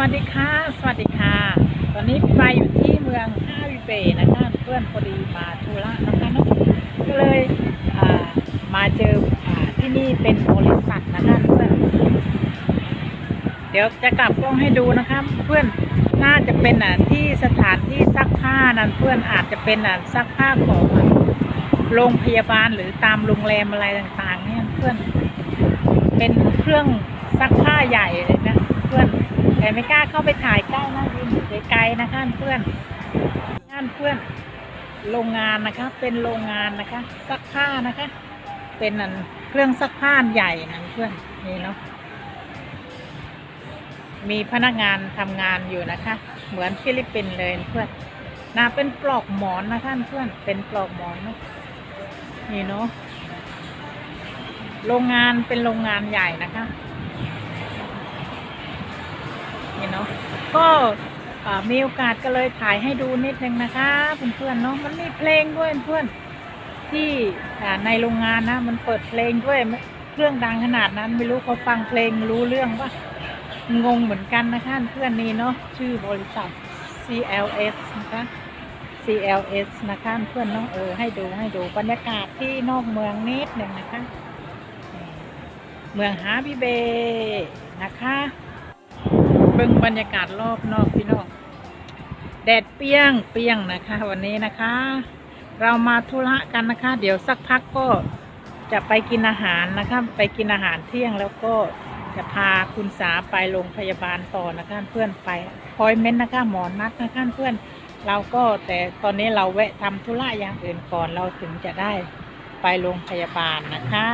วัสดีค่ะ สวัสดีค่ะ ตอนนี้ไปอยู่ที่เมืองฮาวิเบนะคะเพื่อนพอดีมาธุระนะคะเนาะก็เลยมาเจออที่นี่เป็นบริษัทนะคะเพื่อนเดี๋ยวจะกลับกล้องให้ดูนะคะเพื่อนน่าจะเป็นอะที่สถานที่ซักผ้านั่นเพื่อนอาจจะเป็นอะซักผ้าของโรงพยาบาลหรือตามโรงแรมอะไรต่างๆ เนี่ยเพื่อนเป็นเครื่องซักผ้าใหญ่เลย แต่ไม่กล้าเข้าไปถ่ายใกล้นะยืนอยู่ไกลๆนะคะเพื่อนท่านเพื่อนโรงงานนะคะ เป็นโรงงานนะคะซักผ้านะคะ เป็นอันเครื่องซักผ้าใหญ่นะเพื่อนนี่เนาะมีพนักงานทำงานอยู่นะคะ เหมือนฟิลิปปินส์เลยเพื่อนนาเป็นปลอกหมอนนะคะเพื่อนเป็นปลอกหมอนเนาะนี่เนาะโรงงานเป็นโรงงานใหญ่นะคะ เนาะก็มีโอกาสก็เลยถ่ายให้ดูนิดนึงนะคะเพื่อนๆเนาะมันมีเพลงด้วยเพื่อนที่ในโรงงานนะมันเปิดเพลงด้วยเครื่องดังขนาดนั้น ไม่รู้เขาฟังเพลงรู้เรื่องปะงงเหมือนกันนะคะเพื่อนนี่เนาะชื่อบริษัท CLS นะคะ CLS นะคะเพื่อนเนาะเออให้ดูให้ดูบรรยากาศที่นอกเมืองนิดหนึ่งนะคะ เมืองฮาบิเบนะคะ เบิ่งบรรยากาศรอบนอกพี่น้อง แดดเปี้ยงเปี้ยงนะคะ วันนี้นะคะ เรามาธุระกันนะคะ เดี๋ยวสักพักก็จะไปกินอาหารนะคะ ไปกินอาหารเที่ยงแล้วก็จะพาคุณสาไปโรงพยาบาลต่อนะคะเพื่อนไปพอยเม้นต์นะคะหมอนัดนะคะเพื่อนเราก็แต่ตอนนี้เราแวะทำธุระอย่างอื่นก่อนเราถึงจะได้ไปโรงพยาบาลนะคะ